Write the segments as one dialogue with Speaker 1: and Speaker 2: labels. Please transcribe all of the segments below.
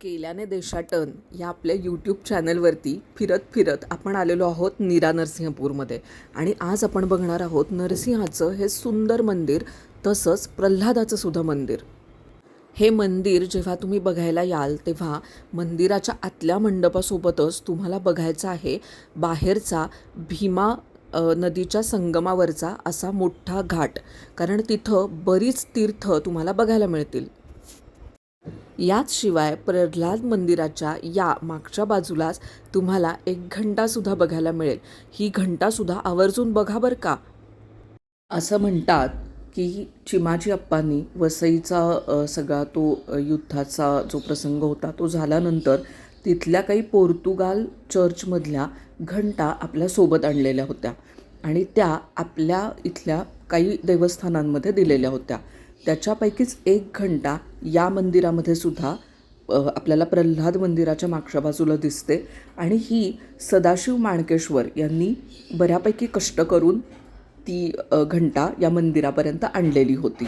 Speaker 1: केल्याने देशाटन या आपल्या यूट्यूब चॅनलवरती फिरत फिरत आपण आलेलो आहोत नीरा नरसिंहपूरमध्ये. आणि आज आपण बघणार आहोत नरसिंहाचं हे सुंदर मंदिर तसंच प्रल्हादाचं सुद्धा मंदिर. हे मंदिर जेव्हा तुम्ही बघायला याल तेव्हा मंदिराच्या आतल्या मंडपासोबतच तुम्हाला बघायचा आहे बाहेरचा भीमा नदीच्या संगमावरचा असा मोठा घाट. कारण तिथं बरीच तीर्थ तुम्हाला बघायला मिळतील. याचशिवाय प्रल्हाद मंदिराच्या या मागच्या बाजूलाच तुम्हाला एक घंटासुद्धा बघायला मिळेल. ही घंटासुद्धा आवर्जून बघा बरं का. असं म्हणतात की चिमाजी अप्पांनी वसईचा सगळा तो युद्धाचा जो प्रसंग होता तो झाल्यानंतर तिथल्या काही पोर्तुगाल चर्चमधल्या घंटा आपल्यासोबत आणलेल्या होत्या आणि त्या आपल्या इथल्या काही देवस्थानांमध्ये दिलेल्या होत्या. त्याच्यापैकीच एक घंटा या मंदिरामध्ये सुद्धा आपल्याला प्रल्हाद मंदिराच्या मागच्या बाजूला दिसते. आणि ही सदाशिव माणकेश्वर यांनी बऱ्यापैकी कष्ट करून ती घंटा या मंदिरापर्यंत आणलेली होती.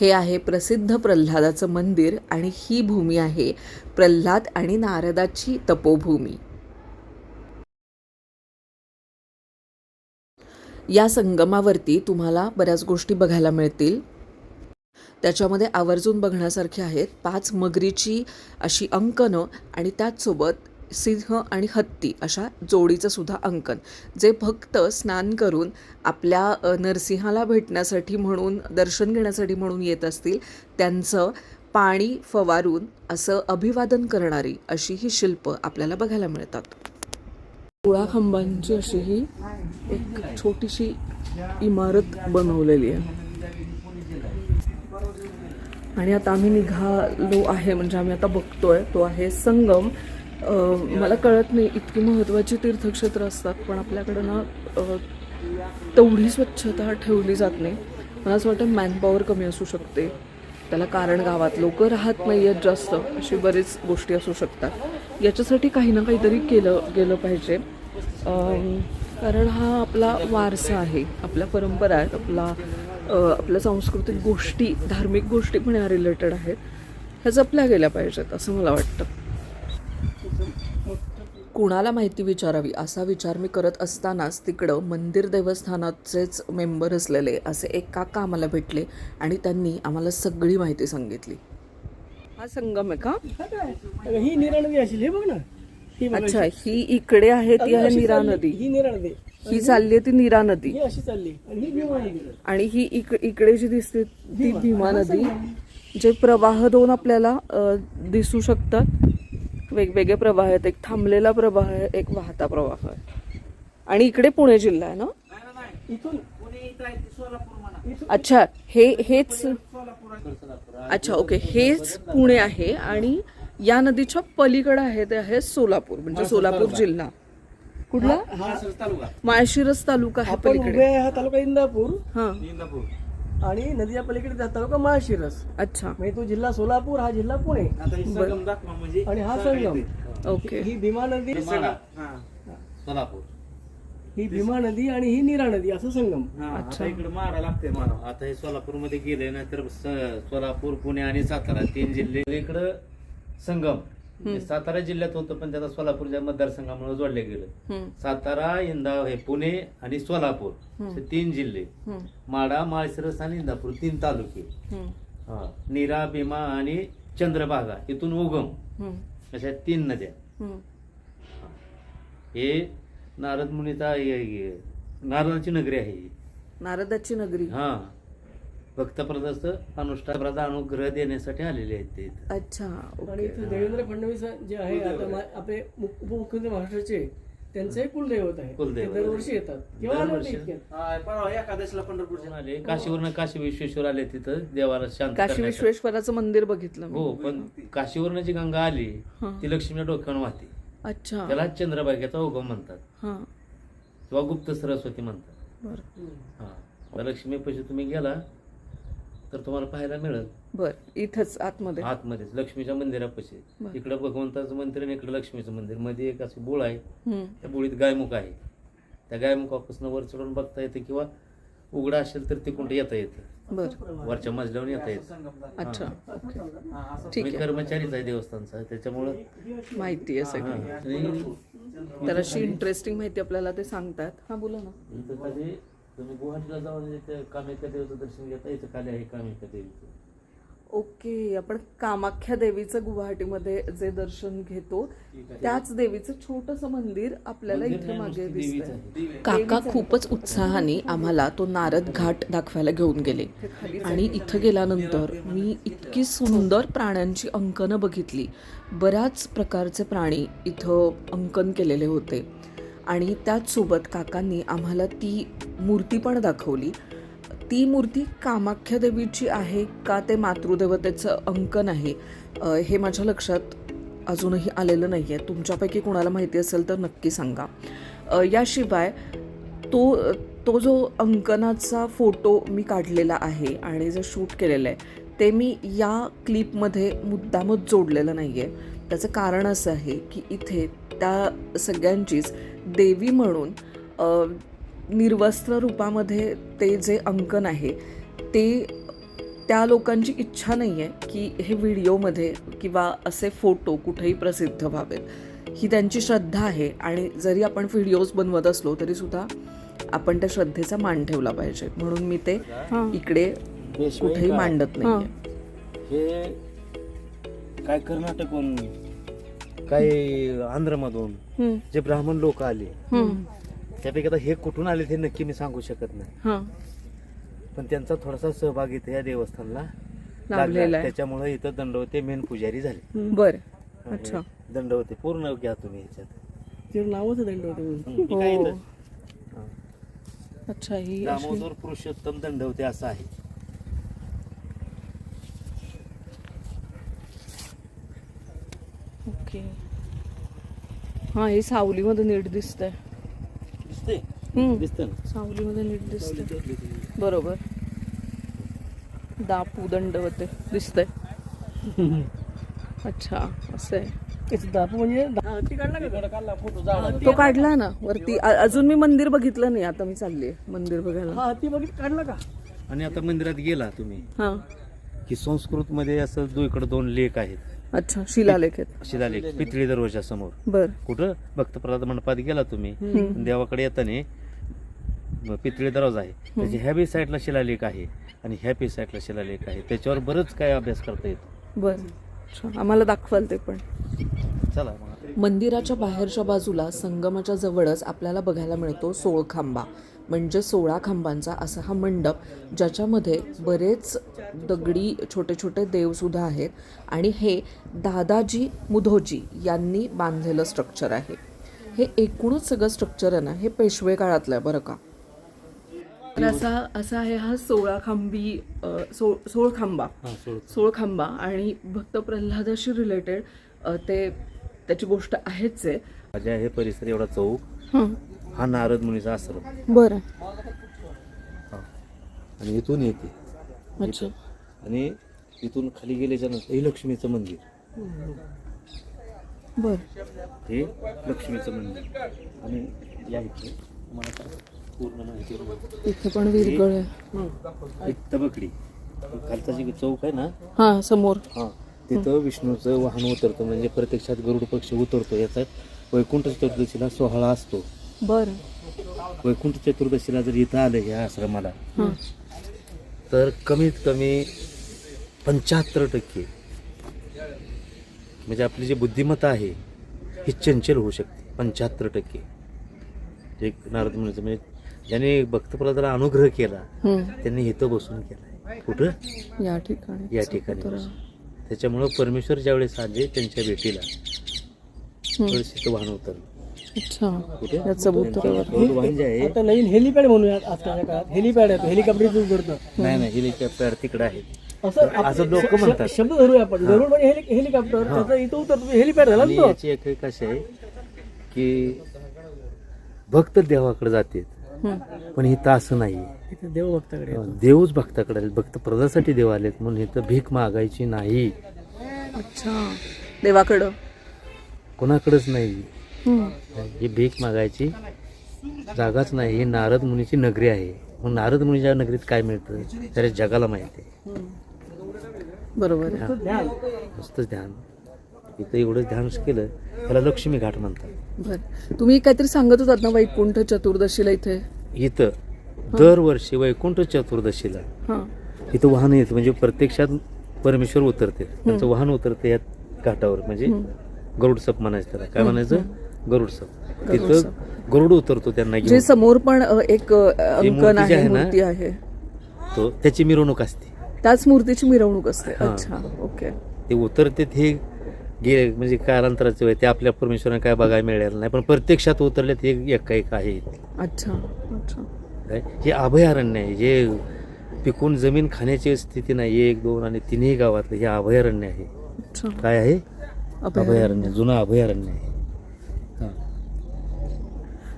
Speaker 1: हे आहे प्रसिद्ध प्रल्हादाचं मंदिर आणि ही भूमी आहे प्रल्हाद आणि नारदाची तपोभूमी. या संगमावरती तुम्हाला बऱ्याच गोष्टी बघायला मिळतील. त्याच्यामध्ये आवर्जून बघण्यासारखे आहेत पाच मगरीची अशी अंकनं आणि त्याचसोबत सिंह आणि हत्ती अशा जोडीचं सुद्धा अंकन जे फक्त स्नान करून आपल्या नरसिंहाला भेटण्यासाठी म्हणून दर्शन घेण्यासाठी म्हणून येत असतील त्यांचं पाणी फवारून असं अभिवादन करणारी अशी ही शिल्प आपल्याला बघायला मिळतात. खांबांची अशी ही एक छोटीशी इमारत बनवलेली आहे. आणि आता आम्ही निघालो आहे म्हणजे आम्ही आता बघतोय तो आहे संगम. मला कळत नाही इतकी महत्त्वाची तीर्थक्षेत्र असतात पण आपल्याकडं ना तेवढी स्वच्छता ठेवली जात नाही. मला असं वाटतं मॅनपॉवर कमी असू शकते. त्याला कारण गावात लोक राहत नाही आहेत जास्त अशी बरेच गोष्टी असू शकतात. याच्यासाठी काही ना काहीतरी केलं गेलं पाहिजे. कारण हा आपला वारसा आहे आपल्या परंपरा आहेत आपला आपल्या सांस्कृतिक गोष्टी धार्मिक गोष्टी पण या रिलेटेड आहेत. ह्या जपल्या गेल्या पाहिजेत असं मला वाटतं. कुणाला माहिती विचारावी असा विचार मी करत असतानाच तिकडं मंदिर देवस्थानाचेच मेंबर असलेले असे एक काका आम्हाला भेटले आणि त्यांनी आम्हाला सगळी माहिती सांगितली. हा संगम आहे का?
Speaker 2: ही नीरा नदी असेल हे बघ ना. बघ
Speaker 1: अच्छा ही इकडे आहे ती आहे नीरा
Speaker 2: चालली.
Speaker 1: नदी.
Speaker 2: ही नीरा नदी.
Speaker 1: ही चालली आहे ती नीरा नदी.
Speaker 2: ही अशी चालली. आणि ही
Speaker 1: ही इकडे जी दिसते ती भीमा. नदी. जे प्रवाह दोन आपल्याला दिसू शकतात. वेगवेगळे प्रवाह आहेत एक थांबलेला प्रवाह आहे एक वाहता प्रवाह आहे आणि इकडे पुणे जिल्हा आहे ना
Speaker 2: इथून
Speaker 1: अच्छा हे हेच अच्छा ओके हेच पुणे आहे आणि या नदीच्या पलीकडे आहे ते आहे सोलापूर म्हणजे सोलापूर जिल्हा कुठला
Speaker 2: हा
Speaker 1: माळशिरस तालुका आहे पलीकडे
Speaker 2: हा तालुका इंदापूर
Speaker 1: हा
Speaker 2: आणि नदीच्या पलीकडे जा- तालुका माळशिरस
Speaker 1: अच्छा.
Speaker 2: म्हणजे तो जिल्हा सोलापूर हा जिल्हा पुणे. आणि हा संगम.
Speaker 1: ओके.
Speaker 2: ही भीमा नदी
Speaker 3: सोलापूर.
Speaker 2: ही भीमा नदी आणि ही नीरा नदी असं संगम.
Speaker 3: आता इकडे मारा लागते मारा. आता हे सोलापूरमध्ये गेले ना तर स- सोलापूर पुणे आणि सातारा तीन जिल्हे. इकडं संगम. सातारा जिल्ह्यात होतं पण त्याला सोलापूरच्या मतदारसंघामुळे जोडले गेलं. सातारा इंदा हे पुणे आणि सोलापूर हे तीन जिल्हे. माडा माळशिरस आणि इंदापूर तीन तालुके. हा नीरा भीमा आणि चंद्रभागा इथून उगम अशा तीन नद्या. हे. नारद मुनीचा नारदाची नगरी आहे
Speaker 1: नारदाची नगरी.
Speaker 3: हा. भक्तप्रदाच अनुष्ठानाचा अनुग्रह देण्यासाठी आलेले आहेत ते इथं.
Speaker 1: अच्छा
Speaker 2: आणि इथे देवेंद्र फडणवीस जे आहे आता मा- आपले मुख- उपमुख्यमंत्री महाराष्ट्राचे त्यांचे कुलदैवत आहे.
Speaker 3: कुलदैवत.
Speaker 2: ते दरवर्षी येतात. केव्हा आले होते
Speaker 3: दरवर्षी.
Speaker 2: इतक्यात?
Speaker 3: एकादशीला पंढरपूरचे. आले? काशीवरनं काशी विश्वेश्वर आले तिथं देवाला शांत
Speaker 1: काशी
Speaker 3: करण्यासाठी.
Speaker 1: विश्वेश्वराचं मंदिर बघितलं मी.
Speaker 3: हो पण काशीवरनं जी गंगा आली
Speaker 1: हा.
Speaker 3: ती लक्ष्मीच्या डोक्यावर वाहते.
Speaker 1: अच्छा.
Speaker 3: त्याला चंद्रभागेचा उगम म्हणतात.
Speaker 1: हा.
Speaker 3: किंवा गुप्त सरस्वती म्हणतात.
Speaker 1: बर.
Speaker 3: हा. पैसे तुम्ही गेला तर तुम्हाला पाहायला मिळेल.
Speaker 1: बर इथंच आतमध्ये.
Speaker 3: आतमध्येच लक्ष्मीच्या मंदिरापाशी.
Speaker 1: बरं.
Speaker 3: इकडं भगवंताचं मंदिर आणि इकडं लक्ष्मीचं मंदिर. मध्ये एक अशी बोळ आहे.
Speaker 1: हम्म,
Speaker 3: त्या बोळीत गायमुख आहे. त्या गायमुखापासून वर चढून बघता येतं किंवा उघडा असेल तर तिकडून येता येतं.
Speaker 1: बर.
Speaker 3: वरच्या मजल्यावर येता येत.
Speaker 1: अच्छा. ओके ठीक
Speaker 3: मी
Speaker 1: आहे
Speaker 3: कर्मचारीच आहे देवस्थानचा. त्याच्यामुळं
Speaker 1: माहिती आहे सगळी.
Speaker 3: हा. आणि
Speaker 1: तर अशी इंटरेस्टिंग माहिती आपल्याला ते सांगतात. हा बोला ना.
Speaker 3: इथं तुम्ही गुवाहाटीला जाऊन इथे कामाख्या देवीचं दर्शन घेता इथं खाली आहे कामाख्या देवीचं
Speaker 1: ओके आपण कामाख्या देवीचं गुवाहाटीमध्ये जे दर्शन घेतो त्याच देवीचं छोटस मंदिर आपल्याला
Speaker 3: मंदिर
Speaker 1: इथे
Speaker 3: नाही,
Speaker 1: मागे
Speaker 3: नुसती देवीच
Speaker 1: दिसतंय.
Speaker 3: आहे.
Speaker 1: काका खूपच उत्साहाने आम्हाला तो नारद घाट दाखवायला घेऊन गेले. आणि इथं गेल्यानंतर मी इतकी सुंदर प्राण्यांची अंकनं बघितली. बऱ्याच प्रकारचे प्राणी इथं अंकन केलेले होते. आणि त्याचसोबत काकांनी आम्हाला ती मूर्ती पण दाखवली. ती मूर्ती कामाख्या देवीची आहे का ते मातृदेवतेचं अंकन आहे हे माझ्या लक्षात अजूनही आलेलं नाही आहे तुमच्यापैकी कोणाला माहिती असेल तर नक्की सांगा. याशिवाय तो तो जो अंकनाचा फोटो मी काढलेला आहे आणि जे शूट केलेलं आहे ते मी या क्लिपमध्ये मुद्दामच जोडलेलं नाही आहे त्याचं कारण असं आहे की इथे त्या सगळ्यांचीच देवी म्हणून निर्वस्त्र रूपामध्ये ते जे अंकन आहे ते त्या लोकांची इच्छा नाही आहे की हे व्हिडिओमध्ये किंवा असे फोटो कुठेही प्रसिद्ध व्हावेत. ही त्यांची श्रद्धा आहे आणि जरी आपण व्हिडिओज बनवत असलो तरी सुद्धा आपण त्या श्रद्धेचा मान ठेवला पाहिजे. म्हणून मी ते इकडे कुठेही मांडत नाही
Speaker 3: हे. काय कर्नाटकहून काय आंध्रमधून जे ब्राह्मण लोक आले त्यापैकी आता हे कुठून आले ते नक्की मी सांगू शकत नाही.
Speaker 1: हां.
Speaker 3: पण त्यांचा थोडासा सहभाग इथे या देवस्थानला
Speaker 1: लाभलेला
Speaker 3: लागला
Speaker 1: आहे.
Speaker 3: त्याच्यामुळे इथं दंडवते मेन पुजारी झाले.
Speaker 1: बरं. अच्छा.
Speaker 3: दंडवते. पूर्ण घ्या तुम्ही ह्याच्यात
Speaker 2: ते नावच दंड होते म्हणून.
Speaker 3: हं, काय
Speaker 1: हो.
Speaker 3: इथं? हं.
Speaker 1: अच्छा ही अशी
Speaker 3: दामोदर पुरुषोत्तम दंडवते असं आहे.
Speaker 1: ओके हां हे सावलीमध्ये नीट दिसतंय.
Speaker 3: दिसते. दिसतं ना?
Speaker 1: सावलीमध्ये नीट दिसतंय. बरोबर. दापू दंडवते दिसतंय. अच्छा असं आहे.
Speaker 2: दाप म्हणजे ती काढला का काढला फोटो जाळा
Speaker 1: तो काढला ना वरती. अजून मी मंदिर बघितलं नाही आता मी चालली मंदिर बघायला.
Speaker 2: हा ती बघित काढला का?
Speaker 3: आणि आता मंदिरात गेला तुम्ही.
Speaker 1: हां.
Speaker 3: की संस्कृत मध्ये असं इकडे दोन लेख आहेत.
Speaker 1: अच्छा शिलालेख आहेत
Speaker 3: शिलालेख पितळी दरवाजा समोर.
Speaker 1: बर.
Speaker 3: कुठं? भक्तप्रसाद मंडपात गेला तुम्ही. देवाकडे येताना पितळी दरवाजा आहे. त्याच्या ह्या बी साईडला शिलालेख आहे आणि ह्या बी साईडला शिलालेख आहे. त्याच्यावर बरंच काय अभ्यास करता येतो.
Speaker 1: बर. आम्हाला दाखवाल ते पण.
Speaker 3: चला.
Speaker 1: मंदिराच्या बाहेरच्या बाजूला संगमाच्या जवळच आपल्याला बघायला मिळतो सोळखांबा. म्हणजे सोळा खांबांचा असा हा मंडप ज्याच्यामध्ये बरेच दगडी छोटे छोटे देवसुद्धा आहेत आणि हे दादाजी मुधोजी यांनी बांधलेलं स्ट्रक्चर आहे. हे एकूणच सगळं स्ट्रक्चर आहे ना हे पेशवे काळातलं आहे बरं का? तर असा असा आहे हा सोळा खांबी सो सोळखांबा
Speaker 3: हा, सोड.
Speaker 1: सोळखांबा आणि भक्त प्रल्हादाशी रिलेटेड ते त्याची गोष्ट आहेच आहे.
Speaker 3: माझ्या हे परिसर एवढा चौक. हा नारद मुनीचा आश्रम.
Speaker 1: बरं.
Speaker 3: हा. आणि इथून येते.
Speaker 1: अच्छा.
Speaker 3: आणि इथून खाली गेल्याच्यानंतर हे लक्ष्मीचं मंदिर.
Speaker 1: बरं.
Speaker 3: हे लक्ष्मीचं मंदिर. आणि या इथे तुम्हाला आता पूर्ण माहिती आहे.
Speaker 1: इथे पण विरगळ आहे.
Speaker 3: एक तबकडी. खालचा जी चौक आहे ना?
Speaker 1: हां समोर.
Speaker 3: हा. तिथं विष्णूचं वाहन उतरतं. म्हणजे प्रत्यक्षात गरुड पक्षी उतरतो. याचा वैकुंठ चतुर्दशीला सोहळा असतो.
Speaker 1: बरं.
Speaker 3: वैकुंठ चतुर्दशीला जर इथं आलं ह्या आश्रमाला
Speaker 1: हां.
Speaker 3: तर कमीत कमी पंच्याहत्तर टक्के म्हणजे आपली जी बुद्धिमत्ता आहे ही चंचल होऊ शकते पंच्याहत्तर टक्के. एक नारद मुनीचं म्हणजे ज्याने भक्तप्रदाला अनुग्रह केला. त्यांनी इथं बसून केलाय. कुठं?
Speaker 1: या ठिकाणी.
Speaker 3: या ठिकाणी
Speaker 1: तर-
Speaker 3: बसून. त्याच्यामुळं परमेश्वर ज्यावेळेस आले त्यांच्या भेटीला. त्यावेळेस इथं वाहन उतरलं.
Speaker 1: अच्छा. या
Speaker 3: वाहन जे आहे.
Speaker 2: आता नवीन हेलिपॅड म्हणूया आजकालच्या काळात हेलिपॅड आहे हेलिकॉप्टर यूज करतं
Speaker 3: नाही नाही हेलिकॉप्टर तिकडे आहेत.
Speaker 2: असं आप-
Speaker 3: असं लोकं
Speaker 2: श- श-
Speaker 3: म्हणतात.
Speaker 2: शब्द धरूया आपण. गरुड म्हणजे हेलि- हेलिकॉप्टर त्याचा इथं उतरतो हेलिपॅड झाला
Speaker 3: आणि
Speaker 2: ना तो.
Speaker 3: याची एक एक अशी आहे की भक्त देवाकडे जाते पण इथं असं नाही
Speaker 2: इथं देवभक्ताकडे
Speaker 3: देवच भक्ताकडे आले भक्त प्रदासाठी देव आलेत म्हणून इथं भीक मागायची नाही.
Speaker 1: अच्छा. देवाकडं.
Speaker 3: कोणाकडेच नाही. ही भीक मागायची जागाच नाही. ही नारद मुनीची नगरी आहे. मग नारद मुनीच्या नगरीत काय मिळतं? हे जगाला माहिती आहे.
Speaker 1: बरोबर. आहे
Speaker 2: ध्यान.
Speaker 3: इथं एवढं ध्यान केलं त्याला लक्ष्मी घाट म्हणतात.
Speaker 1: बर. तुम्ही काहीतरी सांगत होतात ना वैकुंठ चतुर्दशीला इथे?
Speaker 3: इथं. दरवर्षी वैकुंठ चतुर्दशीला.
Speaker 1: हां.
Speaker 3: इथं वाहन येतं. म्हणजे प्रत्यक्षात परमेश्वर उतरते. त्यांचं वाहन उतरते या घाटावर. म्हणजे गरुडसप म्हणायचं त्याला. काय म्हणायचं? गरुडसप तिथं गरुड उतरतो त्यांना
Speaker 1: जे समोर पण एक अंकन
Speaker 3: जी
Speaker 1: आहे मूर्ती आहे.
Speaker 3: तो त्याची मिरवणूक असते.
Speaker 1: त्याच मूर्तीची मिरवणूक असते. अच्छा ओके.
Speaker 3: ते उतरते हे गे म्हणजे कालांतराचे वय ते आपल्या परमेश्वराने काय बघायला मिळालं नाही पण प्रत्यक्षात उतरले ते एका एक आहे.
Speaker 1: अच्छा अच्छा.
Speaker 3: काय? हे अभयारण्य आहे. हे पिकून जमीन खाण्याची स्थिती नाही. एक दोन आणि तिन्ही गावातलं हे अभयारण्य आहे. काय आहे?
Speaker 1: अभयारण्य.
Speaker 3: जुनं अभयारण्य आहे.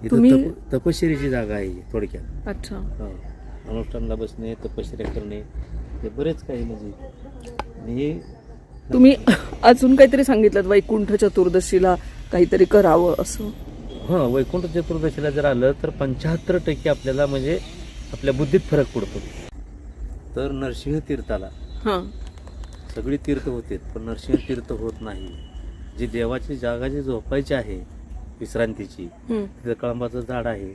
Speaker 3: इथं
Speaker 1: तुम्ही-
Speaker 3: तप- तपश्चर्याची जागा आहे ही थोडक्यात.
Speaker 1: अच्छा.
Speaker 3: हा. अनुष्ठानला बसणे तपश्चर्या करणे हे बरेच काही म्हणजे आणि हे
Speaker 1: तुम्ही अजून काहीतरी सांगितलं वैकुंठ चतुर्दशीला काहीतरी करावं असं?
Speaker 3: हां वैकुंठ चतुर्दशीला जर आलं तर पंच्याहत्तर टक्के आपल्याला म्हणजे आपल्या बुद्धीत फरक पडतो. तर नरसिंह तीर्थाला.
Speaker 1: हां.
Speaker 3: सगळी तीर्थ होते पण नरसिंह तीर्थ होत नाही. जी देवाची जागा जी झोपायची आहे विश्रांतीची. तिथं कळंबाचं झाड आहे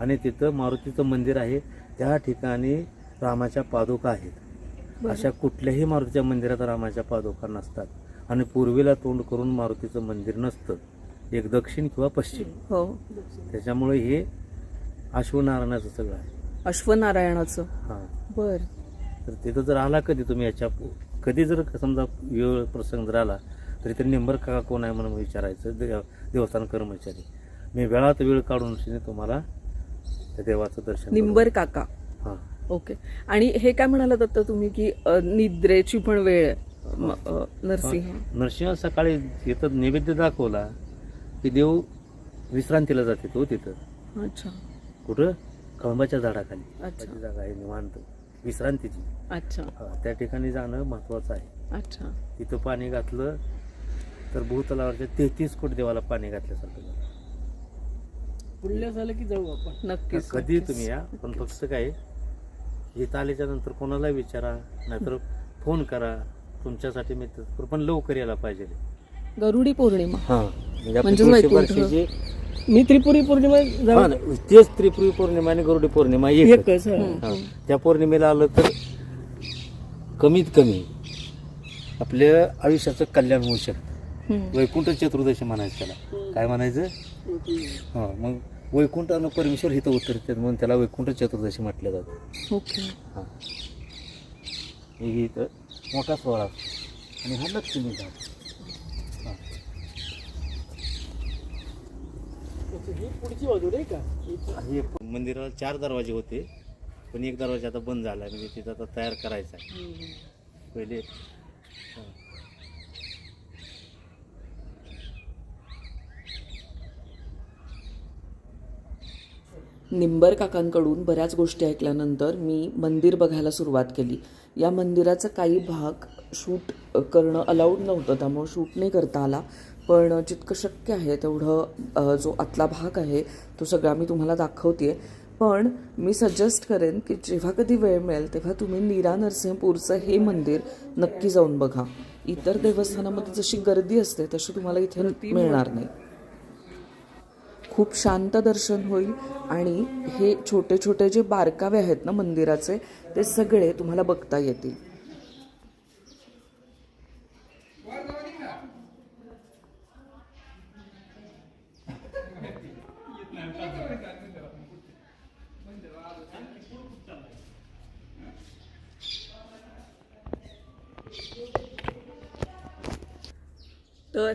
Speaker 3: आणि तिथं मारुतीचं मंदिर आहे. त्या ठिकाणी रामाच्या पादुका आहेत. अशा कुठल्याही मारुतीच्या मंदिरात रामाच्या पादुका नसतात. आणि पूर्वेला तोंड करून मारुतीचं मंदिर नसतं. एक दक्षिण किंवा पश्चिम.
Speaker 1: हो.
Speaker 3: त्याच्यामुळे हे अश्वनारायणाचं सगळं आहे.
Speaker 1: अश्वनारायणाचं.
Speaker 3: हां.
Speaker 1: बर.
Speaker 3: तर तिथं जर आला कधी तुम्ही याच्या कधी जर समजा वेळ प्रसंग जर आला तरी ते निंबर काका कोण आहे म्हणून विचारायचं. देव देवस्थान कर्मचारी. मी वेळात वेळ काढून तुम्हाला त्या देवाचं दर्शन
Speaker 1: निंबर काका.
Speaker 3: हां.
Speaker 1: ओके. आणि हे काय म्हणालात आता तुम्ही की निद्रेची पण वेळ नरसिंह.
Speaker 3: नरसिंह सकाळी इथं नैवेद्य दाखवला की देव विश्रांतीला जाते तो तिथं.
Speaker 1: अच्छा.
Speaker 3: कुठं? कळंबाच्या झाडाखाली. जागा आहे निवांत. विश्रांतीची.
Speaker 1: अच्छा.
Speaker 3: त्या ठिकाणी जाणं महत्वाचं आहे.
Speaker 1: अच्छा.
Speaker 3: तिथं पाणी घातलं तर भूतलावरच्या तेहतीस कोटी देवाला पाणी घातल्यासारखं झालं.
Speaker 2: पुढल्या झालं की जाऊ आपण
Speaker 1: नक्कीच
Speaker 3: कधी. तुम्ही या पण फक्त काय इथं आल्याच्यानंतर कोणाला विचारा नाहीतर फोन करा तुमच्यासाठी मी तत्पर, पण लवकर यायला पाहिजे
Speaker 1: गरुडी पौर्णिमा
Speaker 3: हा म्हणजे
Speaker 1: म्हणजे वैकुंठ.
Speaker 3: वर्षाची
Speaker 2: मी त्रिपुरी पौर्णिमा जाऊ
Speaker 3: हा तेच त्रिपुरी पौर्णिमा आणि गरुडी पौर्णिमा
Speaker 2: एकच हा.
Speaker 3: हा. त्या पौर्णिमेला आलं तर कमीत कमी आपल्या आयुष्याचं कल्याण होऊ शकतं. वैकुंठ चतुर्दशी म्हणायचं त्याला. काय म्हणायचं? हा मग वैकुंठानं परमेश्वर इथं उतरतात म्हणून त्याला वैकुंठ चतुर्दशी म्हटलं जातं.
Speaker 1: ओके.
Speaker 3: हा. इथं मोठा सोहळा. आणि हा लक्ष्मी घाट हा.
Speaker 2: ही पुढची बाजू नाही का?
Speaker 3: हे मंदिराला चार दरवाजे होते. पण एक दरवाजा आता बंद झाला. म्हणजे तिथं आता तयार करायचा आहे. पहिले
Speaker 1: निंबर काकांकडून बऱ्याच गोष्टी ऐकल्यानंतर मी मंदिर बघायला सुरुवात केली. या मंदिराचा काही भाग शूट करणं अलाउड नव्हतं त्यामुळं शूट नाही करता आला. पण जितकं शक्य आहे तेवढं जो आतला भाग आहे तो सगळा मी तुम्हाला दाखवते पण मी सजेस्ट करेन की जेव्हा कधी वेळ मिळेल तेव्हा तुम्ही नीरा नरसिंहपूरचं हे मंदिर नक्की जाऊन बघा. इतर देवस्थानामध्ये जशी गर्दी असते तशी तुम्हाला इथे मिळणार नाही. खूप शांत दर्शन होईल. आणि हे छोटे छोटे जे बारकावे आहेत ना मंदिराचे ते सगळे तुम्हाला बघता येतील. तर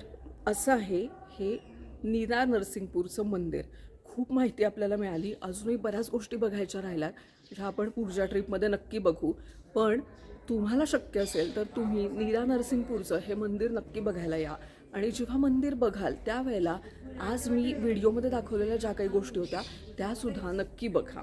Speaker 1: असं आहे हे नीरा नरसिंगपूरचं मंदिर. खूप माहिती आपल्याला मिळाली. अजूनही बऱ्याच गोष्टी बघायच्या राहिल्यात. ज्या आपण पुढच्या ट्रिपमध्ये नक्की बघू. पण तुम्हाला शक्य असेल तर तुम्ही नीरा नरसिंगपूरचं हे मंदिर नक्की बघायला या. आणि जेव्हा मंदिर बघाल त्यावेळेला आज मी व्हिडिओमध्ये दाखवलेल्या ज्या काही गोष्टी होत्या त्यासुद्धा नक्की बघा.